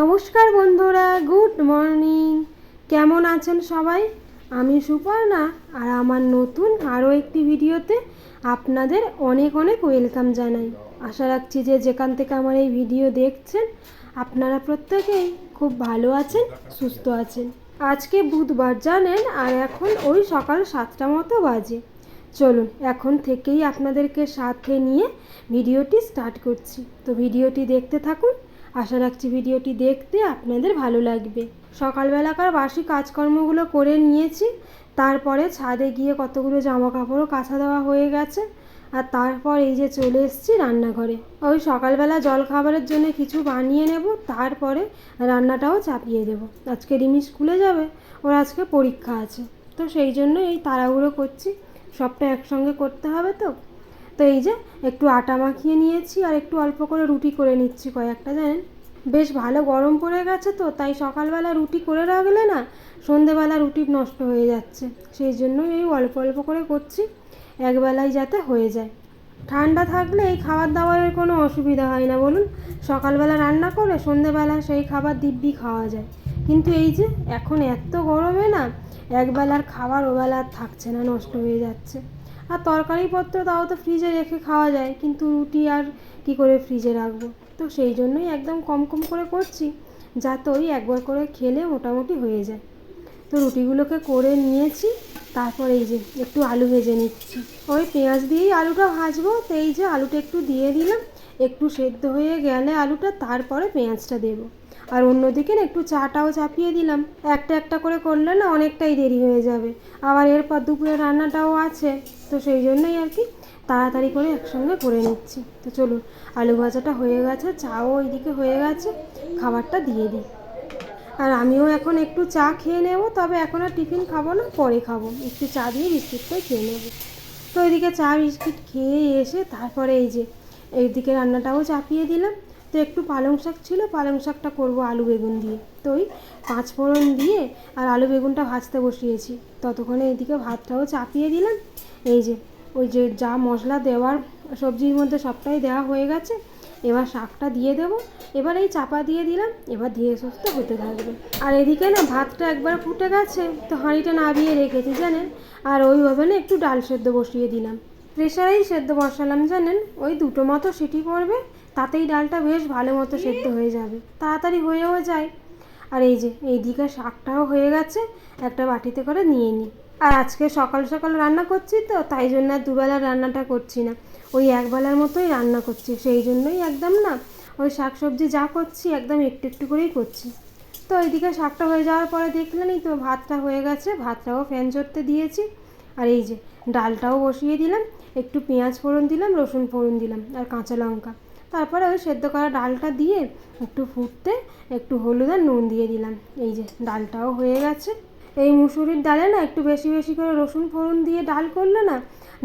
নমস্কার বন্ধুরা, good morning. কেমন আছেন সবাই? আমি সুপর্ণা আর আমার নতুন আরও একটি ভিডিওতে আপনাদের অনেক অনেক ওয়েলকাম জানাই। আশা রাখছি যে যেখান থেকে আমার এই ভিডিও দেখছেন, আপনারা প্রত্যেকেই খুব ভালো আছেন, সুস্থ আছেন। আজকে বুধবার, জানেন? আর এখন ওই সকাল সাতটা মতো বাজে। চলুন, এখন থেকেই আপনাদেরকে সাথে নিয়ে ভিডিওটি স্টার্ট করছি। তো ভিডিওটি দেখতে থাকুন আশা রাখছি ভিডিওটি দেখতে আপনাদের ভালো লাগবে। সকালবেলাকার বাসি কাজকর্মগুলো করে নিয়েছি, তারপরে ছাদে গিয়ে কতগুলো জামা কাপড়ও কাঁচা দেওয়া হয়ে গেছে, আর তারপর এই যে চলে এসেছি রান্নাঘরে। ওই সকালবেলা জল খাবারের জন্য কিছু বানিয়ে নেব, তারপরে রান্নাটাও চাপিয়ে দেব। আজকে রিমি স্কুলে যাবে, ওর আজকে পরীক্ষা আছে। তো সেই জন্য এই তাড়াহুড়ো করছি, সবটা একসঙ্গে করতে হবে তো? তো এই যে একটু আটা মাখিয়ে নিয়েছি আর একটু অল্প করে রুটি করে নিচ্ছি কয়েকটা, জানেন? বেশ ভালো গরম পড়ে গেছে তো, তাই সকালবেলা রুটি করে রাখলে না সন্ধেবেলা রুটি নষ্ট হয়ে যাচ্ছে। সেই জন্যই এই অল্প অল্প করে করছি একবেলায় যাতে হয়ে যায়। ঠান্ডা থাকলে এই খাবার দাবারের কোনো অসুবিধা হয় না, বলুন? সকালবেলা রান্না করে সন্ধেবেলা সেই খাবার দিব্যি খাওয়া যায়। কিন্তু এই যে এখন এত গরমে না, একবেলার খাবার ওবেলা থাকছে না, নষ্ট হয়ে যাচ্ছে। আর তরকারিপত্র তাও তো ফ্রিজে রেখে খাওয়া যায়, কিন্তু রুটি আর কি করে ফ্রিজে রাখব? তো সেই জন্যই একদম কম কম করে করছি, যাতে ওই একবার করে খেলে মোটামুটি হয়ে যায়। তো রুটিগুলোকে করে নিয়েছি, তারপর এই যে একটু আলু ভেজে নিচ্ছি। ওই পেঁয়াজ দিয়েই আলুটা ভাজবো, তো এই যে আলুটা একটু দিয়ে দিলাম, একটু সেদ্ধ হয়ে গেলে আলুটা তারপরে পেঁয়াজটা দেবো। আর অন্যদিকে না একটু চাটাও চাপিয়ে দিলাম, একটা একটা করে করলে না অনেকটাই দেরি হয়ে যাবে। আবার এরপর দুপুরে রান্নাটাও আছে। তো সেই জন্যই আর কি তাড়াতাড়ি করে একসঙ্গে করে নিচ্ছি। তো চলুন, আলু ভাজাটা হয়ে গেছে, চাও ওইদিকে হয়ে গেছে, খাবারটা দিয়ে দিই। আর আমিও এখন একটু চা খেয়ে নেব, তবে এখন আর টিফিন খাব না, পরে খাব। একটু চা দিয়ে বিস্কিটটাই খেয়ে নেব। তো ওইদিকে চা বিস্কিট খেয়ে এসে তারপরে এই যে, এইদিকে রান্নাটাও চাপিয়ে দিলাম। তো একটু পালং শাক ছিল, পালং শাকটা করব আলু বেগুন দিয়ে। তো ওই পাঁচ ফোড়ন দিয়ে আর আলু বেগুনটা ভাজতে বসিয়েছি। ততক্ষণে এইদিকে ভাতটাও চাপিয়ে দিলাম। এই যে, ওই যে যা মশলা দেওয়ার সবজির মধ্যে সবটাই দেওয়া হয়ে গেছে, এবার শাকটা দিয়ে দেবো। এবার এই চাপা দিয়ে দিলাম, এবার ধীরে সুস্থ হতে থাকবে। আর এদিকে না, ভাতটা একবার ফুটে গেছে, তো হাঁড়িটা নাবিয়ে রেখেছি, জানেন? আর ওই ওভেনে একটু ডাল সেদ্ধ বসিয়ে দিলাম। প্রেশারেই সেদ্ধ বসালাম, জানেন? ওই দুটো মতো সিটি পড়বে তাতেই ডালটা বেশ ভালো মতো সেদ্ধ হয়ে যাবে। তাড়াতাড়ি হয়েও যায়। আর এই যে, এই দিকে শাকটাও হয়ে গেছে, একটা বাটিতে করে নিয়ে নিই আর আজকে সকাল সকাল রান্না করছি তো, তাই জন্য আর দুবেলার রান্নাটা করছি না। ওই একবেলার মতোই রান্না করছি, সেই জন্যই একদম না, ওই শাক সবজি যা করছি একদম একটু একটু করেই করছি। তো ওইদিকে শাকটা হয়ে যাওয়ার পরে দেখলেনই তো, ভাতটা হয়ে গেছে, ভাতটাও ফ্যান চড়তে দিয়েছি। আর এই যে, ডালটাও বসিয়ে দিলাম, একটু পেঁয়াজ ফোড়ন দিলাম, রসুন ফোড়ন দিলাম, আর কাঁচা লঙ্কা। তারপরে ওই সেদ্ধ করা ডালটা দিয়ে একটু ফুটতে একটু হলুদ আর নুন দিয়ে দিলাম। এই যে ডালটাও হয়ে গেছে। এই মুসুরির ডালে না একটু বেশি বেশি করে রসুন ফোড়ন দিয়ে ডাল করলে না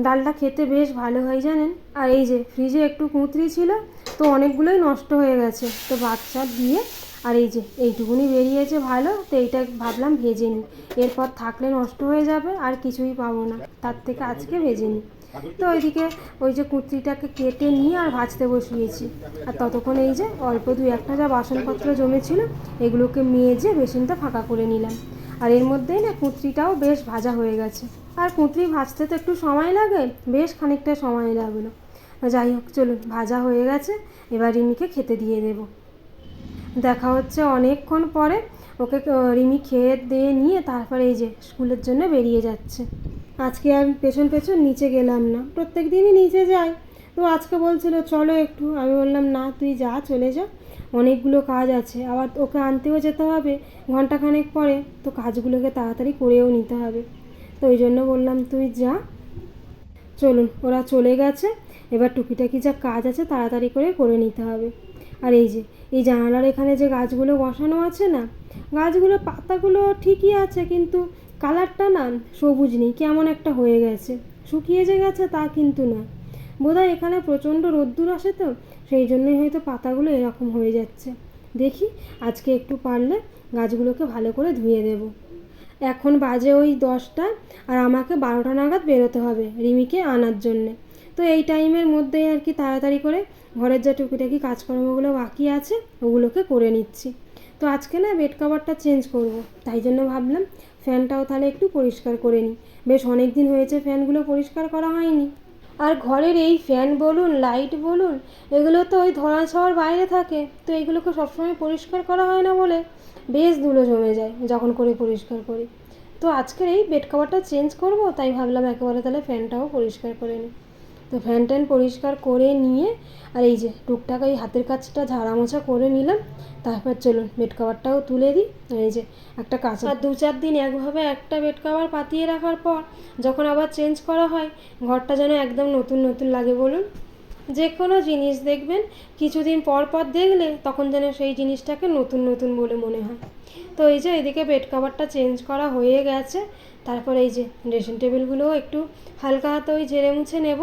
ডালটা খেতে বেশ ভালো হয় জানেন? আর এই যে ফ্রিজে একটু কুঁতরি ছিল, তো অনেকগুলোই নষ্ট হয়ে গেছে। তো বাচ্চা দিয়ে আর এই যে এইটুকুনি বেরিয়েছে ভালো, তো এইটা ভাবলাম ভেজে নিই। এরপর থাকলে নষ্ট হয়ে যাবে, আর কিছুই পাবো না। তার থেকে আজকে ভেজে নিই। তো ওইদিকে ওই যে কুর্তিটাকে কেটে নিয়ে আর ভাজতে বসিয়েছি। আর ততক্ষণ এই যে অল্প দু একটা যা বাসনপত্র জমেছিল, এগুলোকে মেজে বেসিনটা ফাঁকা করে নিলাম। আর এর মধ্যেই না কুঁতরিটাও বেশ ভাজা হয়ে গেছে। আর কুঁতরি ভাজতে তো একটু সময় লাগে, বেশ খানিকটা সময় লাগল। যাই হোক, চলুন, ভাজা হয়ে গেছে, এবার রিমিকে খেতে দিয়ে দেব। দেখা হচ্ছে অনেকক্ষণ পরে ওকে রিমি খেয়ে দিয়ে নিয়ে তারপরে এই যে স্কুলের জন্য বেরিয়ে যাচ্ছে। আজকে আর পেছন পেছন নিচে গেলাম না। প্রত্যেক দিনই নিচে যাই। তো আজকে বলছিল, চলো একটু। আমি বললাম, না, তুই যা, চলে যা। অনেকগুলো কাজ আছে। আবার ওকে আনতেও যেতে হবে ঘন্টাখানেক পরে। তো কাজগুলোকে তাড়াতাড়ি করেও নিতে হবে। তো ওই জন্য বললাম, তুই যা। চলুন, ওরা চলে গেছে। এবার টুকিটাকি যা কাজ আছে, তাড়াতাড়ি করে করে নিতে হবে। আর এই যে, এই জানালার এখানে যে গাছগুলো বসানো আছে না, গাছগুলো, পাতাগুলো ঠিকই আছে কিন্তু কালারটা না সবুজ নেই, কেমন একটা হয়ে গেছে। শুকিয়ে যে গেছে তা কিন্তু না। বোধহয় এখানে প্রচণ্ড রোদ্দুর আসে তো, সেই জন্যই হয়তো পাতাগুলো এরকম হয়ে যাচ্ছে। দেখি, আজকে একটু পারলে গাছগুলোকে ভালো করে ধুয়ে দেব। এখন বাজে ওই দশটা, আর আমাকে বারোটা নাগাদ বেরোতে হবে রিমিকে আনার জন্যে। তো এই টাইমের মধ্যেই আর কি তাড়াতাড়ি করে ঘরের যা টুকিটাকি কাজকর্মগুলো বাকি আছে, ওগুলোকে করে নিচ্ছি। তো আজকে না বেড কভারটা চেঞ্জ করব, তাই জন্য ভাবলাম ফ্যানটাও তাহলে একটু পরিষ্কার করে নিই। বেশ অনেক দিন হয়েছে ফ্যানগুলো পরিষ্কার করা হয়নি। আর ঘরের এই ফ্যান বলুন লাইট বলুন, এগুলো তো ওই ধরা ছোঁয়ার বাইরে থাকে, তো এগুলোকে সবসময় পরিষ্কার করা হয় না বলে বেশ ধুলো জমে যায় যখন করে পরিষ্কার করি। তো আজকের এই বেড কভারটা চেঞ্জ করব, তাই ভাবলাম একেবারে তাহলে ফ্যানটাও পরিষ্কার করে নিই। তো ফ্যান ট্যান পরিষ্কার করে নিয়ে আর এই যে টুকটাক এই হাতের কাজটা ঝাড়া মোছা করে নিলাম। তারপর চলুন বেড কাভারটাও তুলে দিই। এই যে একটা কাঁচা আর দু চার দিন একভাবে একটা বেড কাভার পাতিয়ে রাখার পর যখন আবার চেঞ্জ করা হয়, ঘরটা যেন একদম নতুন নতুন লাগে বলুন। যে কোনো জিনিস দেখবেন, কিছুদিন পর পর দেখলে তখন যেন সেই জিনিসটাকে নতুন নতুন বলে মনে হয়। তো এই যে এদিকে বেড কভারটা চেঞ্জ করা হয়ে গেছে, তারপর এই যে ড্রেসিং টেবিলগুলোও একটু হালকা হাতে ওই ঝেড়ে মুছে নেব।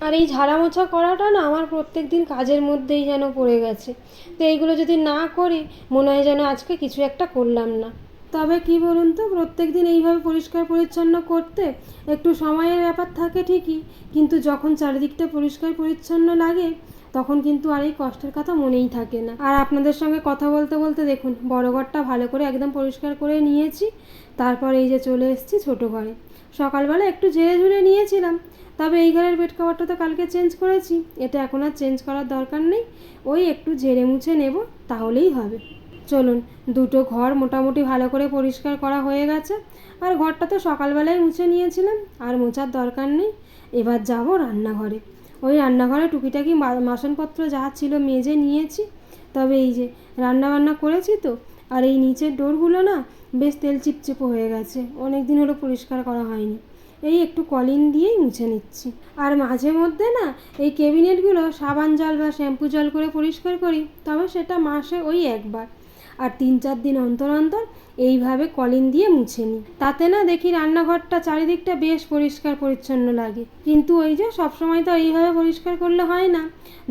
আর এই ঝাড়া মোছা করাটা না আমার প্রত্যেক দিন কাজের মধ্যেই যেন পড়ে গেছে। তো এইগুলো যদি না করি, মনে হয় যেন আজকে কিছু একটা করলাম না। তবে কি বলুন তো, প্রত্যেক দিন এইভাবে পরিষ্কার পরিচ্ছন্ন করতে একটু সময়ের ব্যাপার থাকে ঠিকই, কিন্তু যখন চারিদিকটা পরিষ্কার পরিচ্ছন্ন লাগে, তখন কিন্তু আর এই কষ্টের কথা মনেই থাকে না। আর আপনাদের সঙ্গে কথা বলতে বলতে দেখুন, বড় ঘরটা ভালো করে একদম পরিষ্কার করে নিয়েছি, তারপর এই যে চলে এসেছি ছোটো ঘরে। সকালবেলা একটু ঝেড়ে ঝুড়ে নিয়েছিলাম, তবে এই ঘরের বেড কভারটা তো কালকে চেঞ্জ করেছি, এটা এখন আর চেঞ্জ করার দরকার নেই, ওই একটু ঝেড়ে মুছে নেব, তাহলেই হবে। চলুন, দুটো ঘর মোটামুটি ভালো করে পরিষ্কার করা হয়ে গেছে। আর ঘরটা তো সকালবেলায় মুছে নিয়েছিলাম, আর মোছার দরকার নেই। এবার যাব রান্নাঘরে। ওই রান্নাঘরে টুকিটাকি বাসনপত্র যা ছিল মেজে নিয়েছি। তবে এই যে রান্না বান্না করেছি তো, আর এই নিচের ডোরগুলো না বেশ তেল চিপচিপো হয়ে গেছে অনেক দিন হলো পরিষ্কার করা হয়নি। এই একটু কলিন দিয়েই মুছে নিচ্ছি। আর মাঝে মধ্যে না এই ক্যাবিনেটগুলো সাবান জল বা শ্যাম্পু জল করে পরিষ্কার করি, তবে সেটা মাসে ওই একবার। আর তিন চার দিন অন্তর অন্তর এইভাবে কলিন দিয়ে মুছে নিই। তাতে না দেখি রান্নাঘরটা চারিদিকটা বেশ পরিষ্কার পরিচ্ছন্ন লাগে। কিন্তু ওই যে সবসময় তো এইভাবে পরিষ্কার করলে হয় না।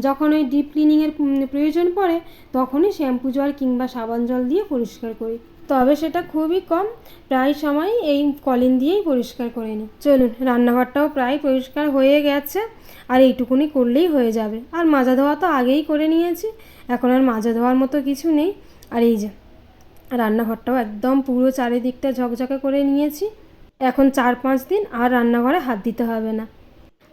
যখন ওই ডিপ ক্লিনিংয়ের প্রয়োজন পড়ে, তখনই শ্যাম্পু জল কিংবা সাবান জল দিয়ে পরিষ্কার করি। তবে সেটা খুবই কম, প্রায় সময় এই কলিন দিয়েই পরিষ্কার করে নিই। চলুন, রান্নাঘরটাও প্রায় পরিষ্কার হয়ে গেছে, আর এইটুকুনি করলেই হয়ে যাবে। আর মাজা ধোয়া তো আগেই করে নিয়েছি, এখন আর মাজা ধোয়ার মতো কিছু নেই। আর এই যে রান্নাঘরটাও একদম পুরো চারিদিকটা ঝকঝকে করে নিয়েছি। এখন চার পাঁচ দিন আর রান্নাঘরে হাত দিতে হবে না।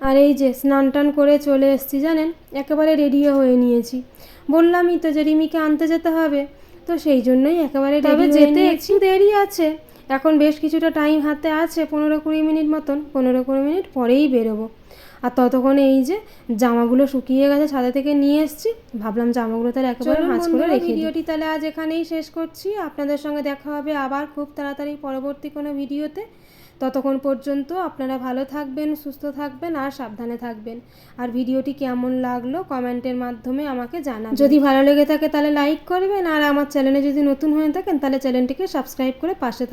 আর এই যে স্নান টান করে চলে এসেছি জানেন? একেবারে রেডিও হয়ে নিয়েছি। বললামই তো যে রিমিকে আনতে যেতে হবে। তো সেই জন্যই একেবারে তবে যেতে একটু দেরি আছে। এখন বেশ কিছুটা টাইম হাতে আছে পনেরো কুড়ি মিনিট মতন। পনেরো কুড়ি মিনিট পরেই বেরোবো। আর ততক্ষণে এই যে জামাগুলো শুকিয়ে গেছে ছাদে থেকে নিয়ে এসেছি ভাবলাম জামাগুলো তাহলে একেবারে ভাঁজ করে রেখে ভিডিওটি তাহলে আজ এখানেই শেষ করছি। আপনাদের সঙ্গে দেখা হবে আবার খুব তাড়াতাড়ি পরবর্তী কোনো ভিডিওতে। ততক্ষণ পর্যন্ত আপনারা ভালো থাকবেন সুস্থ থাকবেন আর সাবধানে থাকবেন। আর ভিডিওটি কেমন লাগল কমেন্টের মাধ্যমে আমাকে জানান যদি ভালো লেগে থাকে তাহলে লাইক করবেন আর আমার চ্যানেলে যদি নতুন হয়ে থাকেন তাহলে চ্যানেলটিকে সাবস্ক্রাইব করে পাশে থাকবেন